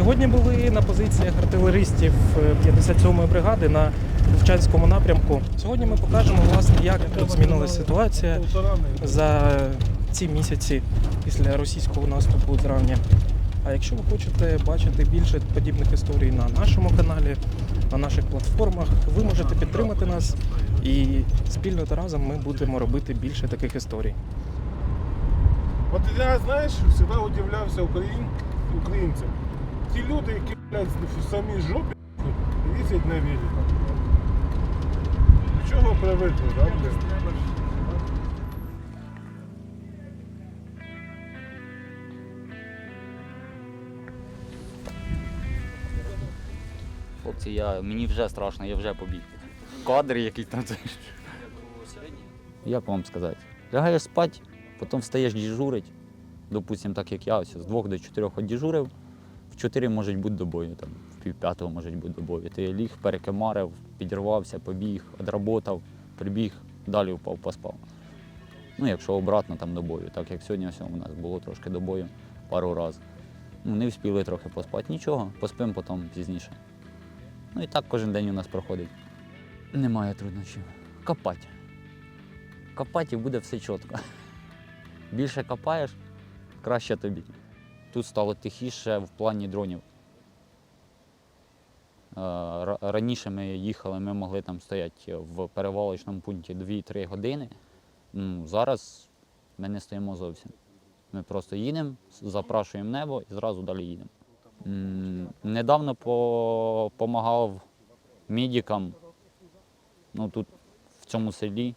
Сьогодні були на позиціях артилеристів е, 57-ї бригади на Вовчанському напрямку. Сьогодні ми покажемо, власне, як тут змінилася ситуація за ці місяці після російського наступу у травні. А якщо ви хочете бачити більше подібних історій на нашому каналі, на наших платформах, ви можете підтримати нас і спільно та разом ми будемо робити більше таких історій. От я, знаєш, завжди удивлявся українцям. Ті люди, які блядь, в самій жопі їздять на великах. До чого привикли, да, блядь? Хлопці, я, мені вже страшно, я вже побіг. Кадр якийсь там. Як вам сказати? Лягаєш спати, потім встаєш дежурить. Допустим, так як я ось з двох до чотирьох одежурив, в чотири можуть бути до бою, там, в пів п'ятого можуть бути до бою. Ти ліг, перекимарив, підірвався, побіг, одработав, прибіг, далі впав, поспав. Ну, якщо обратно там до бою, так як сьогодні у нас було трошки до бою пару разів. Ну, не встигли трохи поспати. Нічого, поспимо потім пізніше. Ну і так кожен день у нас проходить. Немає труднощів. Копати. Копати і буде все чітко. Більше копаєш, краще тобі. Тут стало тихіше в плані дронів. Е, Раніше ми їхали, ми могли там стояти в перевалочному пункті 2-3 години. Ну, зараз ми не стоїмо зовсім. Ми просто їдемо, запрашуємо небо і зразу далі їдемо. Недавно допомагав медикам. Ну, тут в цьому селі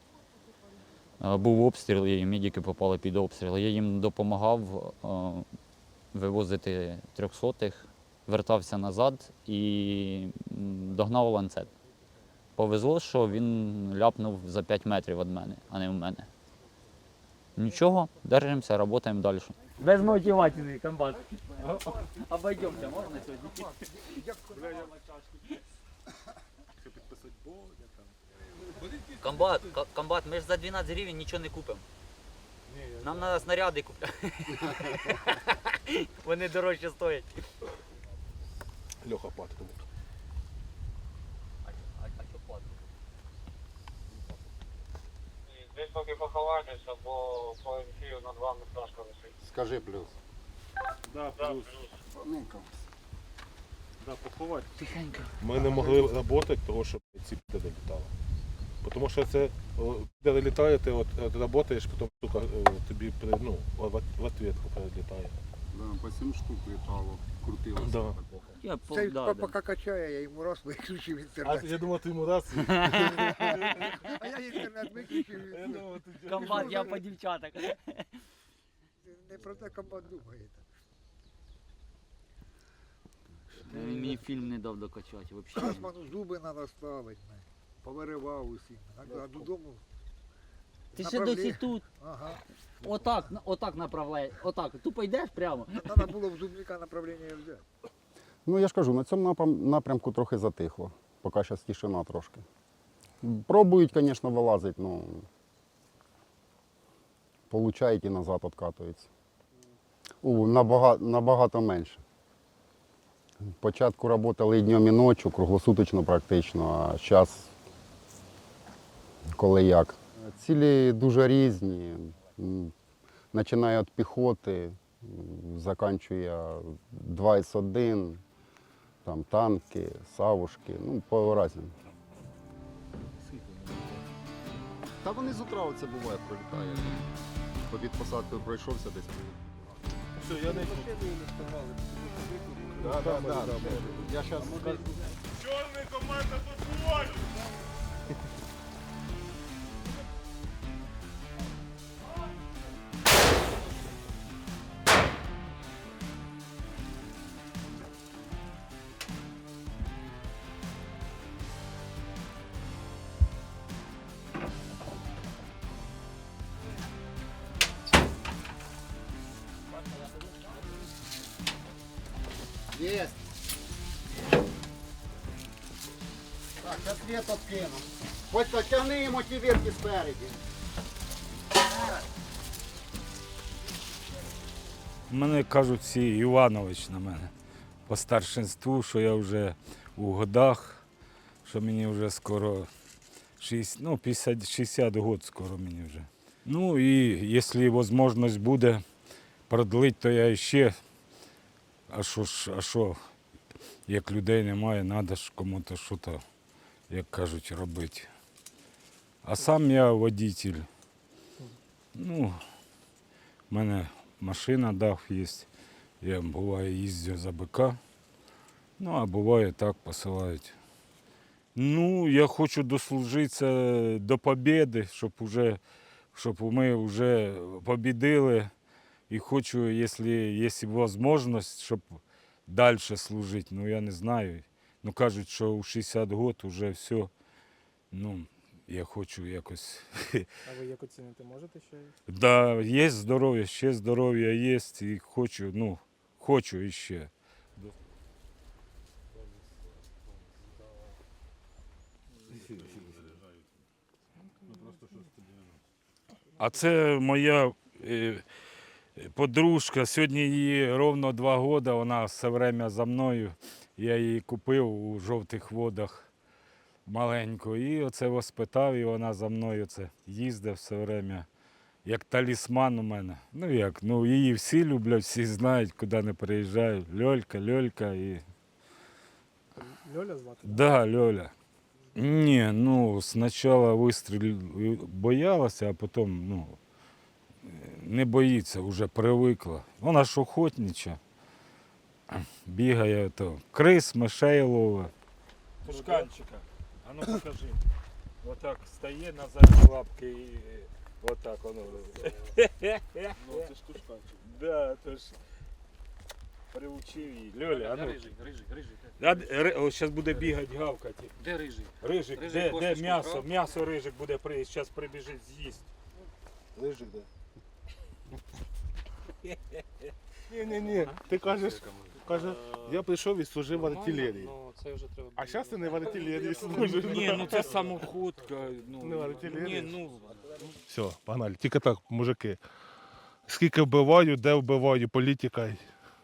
е, був обстріл, і медики попали під обстріл. Я їм допомагав е, вивозити трьохсотих, вертався назад і догнав ланцет. Повезло, що він ляпнув за 5 метрів від мене, а не в мене. Нічого, держимося, працюємо далі. Безмотивательный комбат. Обойдемся, можно сегодня? Комбат, ко- комбат, ми ж за 12 гривень нічого не купимо. Нам треба снаряди купити. Вони дорожче стоять. Льоха паткнув. Десь поки поховайтеся, бо по ефіру над вами пташка висить. Скажи плюс. Да, плюс. Ненько. Да, поховати. Ми не могли працювати, тому що ці піде долітали. Тому що це, де літає, ти от, от працюєш, потім сука, е, тобі при- ну, в, ответку перелітає. Да, по 7 штук літало, крутилося. Да. Я по, Цей да, да, да. поки качає, я йому раз виключив А інтернет. я думав, ти йому раз. А я інтернет виключив. Я думав, Комбат, я по дівчатах. Не про те комбат думає. Він мені фільм не дав докачати взагалі. Зуби треба ставити. не. Повиривав усім. А, а додому. Ти ще досі тут. Ага. Отак, отак направляй. Отак. Тупо йдеш прямо. Треба було в зубника направлення взяти. Ну я ж кажу, на цьому напрям- напрямку трохи затихло. Поки зараз тишина трошки. Пробують, звісно, вилазити, але получають і назад відкатуються. У, набагато, набагато менше. Спочатку працювали і днем і ночі, круглосуточно практично, а зараз коли як. Цілі дуже різні. Починає від піхоти, заканчує 2С1, там танки, савушки, ну, по різному. Та вони з утра оце буває, пролітає. Побід посадкою пройшовся десь. Все, я не Да, да, да. Я зараз Чорний команда тут буває! Откину. Хоч потягни йому ті вірки спереді. Мене кажуть всі Іванович на мене. по старшинству, що я вже у годах, що мені вже скоро 60, ну, 50, 60 год скоро мені вже. Ну і якщо можливість буде продлити, то я ще. А що а що, як людей немає, треба ж кому-то щось, як кажуть, робити. А сам я водитель. Ну, в мене машина дах є. Я буває їздю за БК. Ну, а буває так посилають. Ну, я хочу дослужитися до побіди, щоб уже, щоб ми вже побідили. І хочу, якщо є можливість, щоб далі служити. Ну, я не знаю. Ну, кажуть, що у 60 років вже все. Ну, я хочу якось. А ви як оцінити можете ще? Да, є здоров'я, ще здоров'я є, і хочу, ну, хочу іще. А це моя е, подружка. Сьогодні їй ровно два роки, вона все время за мною. Я її купив у жовтих водах маленьку. І оце воспитав, і вона за мною це їздить все время. Як талісман у мене. Ну як, ну її всі люблять, всі знають, куди не приїжджаю. Льолька, Льолька і. Льоля звати? Да, Льоля. Ні, ну спочатку вистріл боялася, а потім ну, не боїться, вже привикла. Вона ж охотнича. Бігає то. Крис, мишей ловить. Тушканчика. А ну покажи. Отак стає на задні лапки і отак воно. Ну, це ж тушканчик. Да, то ж приучив її. Льоля, а ну. Рижий, рижий, рижий. Да, ри- О, зараз буде бігати, гавкати. Де рижий? Рижик, Рижик де, де косточку м'ясо? брав? М'ясо рижик буде при зараз прибіжить з'їсть. Лижик, де? Ні, ні, ні. Ти кажеш, каже, я прийшов і служив в артилерії. Ну, це вже треба. А зараз ти не в артилерії служиш. Ні, ну це самоходка. Ну, Ну, артилерія. ні, ну, Все, погнали. Тільки так, мужики. Скільки вбиваю, де вбиваю, політика.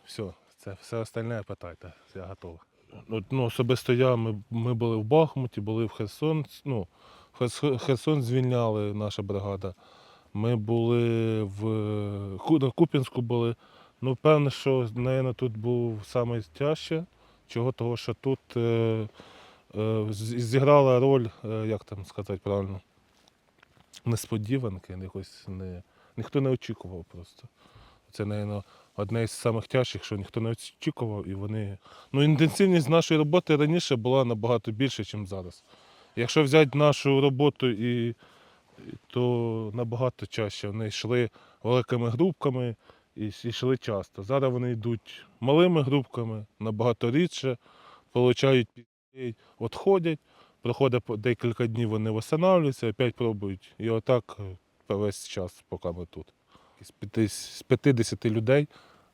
Все, це все остальне питайте. Я готовий. Ну, ну, особисто я, ми, ми були в Бахмуті, були в Херсон. Ну, Херс- Херсон звільняли, наша бригада. Ми були в Ку- на Куп'янську були. Ну, певне, що, мабуть, тут був найтяжче. Чого того, що тут е, е, зіграла роль, е, як там сказати правильно, несподіванки, якось не, ніхто не очікував просто. Це, мабуть, одне із самих тяжчих, що ніхто не очікував, і вони. Ну, інтенсивність нашої роботи раніше була набагато більше, ніж зараз. Якщо взяти нашу роботу, і- то набагато чаще вони йшли великими групками і йшли часто. Зараз вони йдуть малими групками, набагато рідше, получають відходять, проходить декілька днів, вони встановлюються, опять пробують. І отак е, весь час, поки ми тут. З 50 людей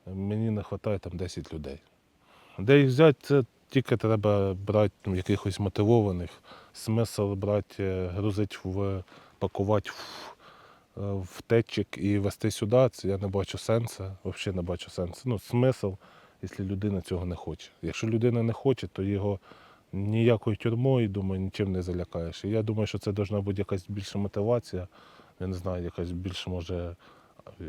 е, мені не вистачає там 10 людей. Де їх взяти, це тільки треба брати якихось мотивованих, смисл брати, е, грузити в пакувати в, е, в течик і вести сюди. Це я не бачу сенсу, взагалі не бачу сенсу. Ну, смисл, якщо людина цього не хоче. Якщо людина не хоче, то його ніякою тюрмою, думаю, нічим не залякаєш. І я думаю, що це повинна бути якась більша мотивація. Я не знаю, якась більш може.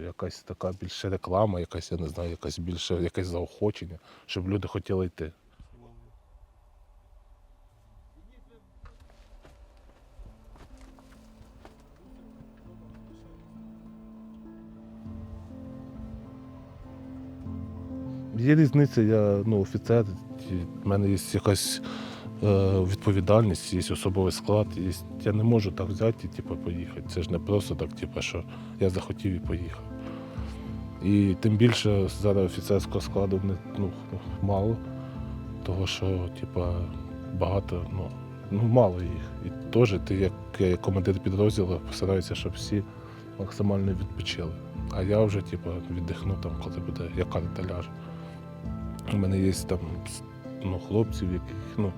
Якась така більше реклама, якась, я не знаю, якась більше якесь заохочення, щоб люди хотіли йти. Є різниця, я ну, офіцер, в мене є якась е, відповідальність, є особовий склад. Є, я не можу так взяти і типу, поїхати. Це ж не просто так, типу, що я захотів і поїхав. І тим більше зараз офіцерського складу не, ну, мало, того що типу, багато, ну, ну, мало їх. І теж ти, як, як командир підрозділу, постараюся, щоб всі максимально відпочили. А я вже типу, віддихну, там, коли буде, як карта ляже. У мене є там ну, хлопців, яких, ну,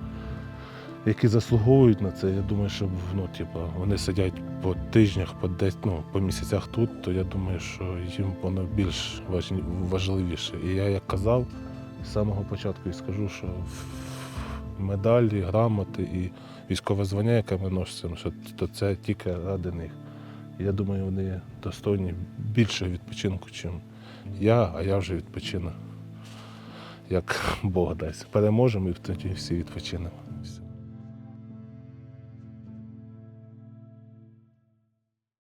які заслуговують на це. Я думаю, що ну, типу, вони сидять по тижнях, по десь, ну, по місяцях тут, то я думаю, що їм воно більш важливіше. І я як казав, з самого початку і скажу, що медалі, грамоти і військове звання, яке ми носимо, що то це тільки ради них. Я думаю, вони достойні більшого відпочинку, ніж я, а я вже відпочину. Як Бог дасть. Переможемо і тоді всі відпочинемо.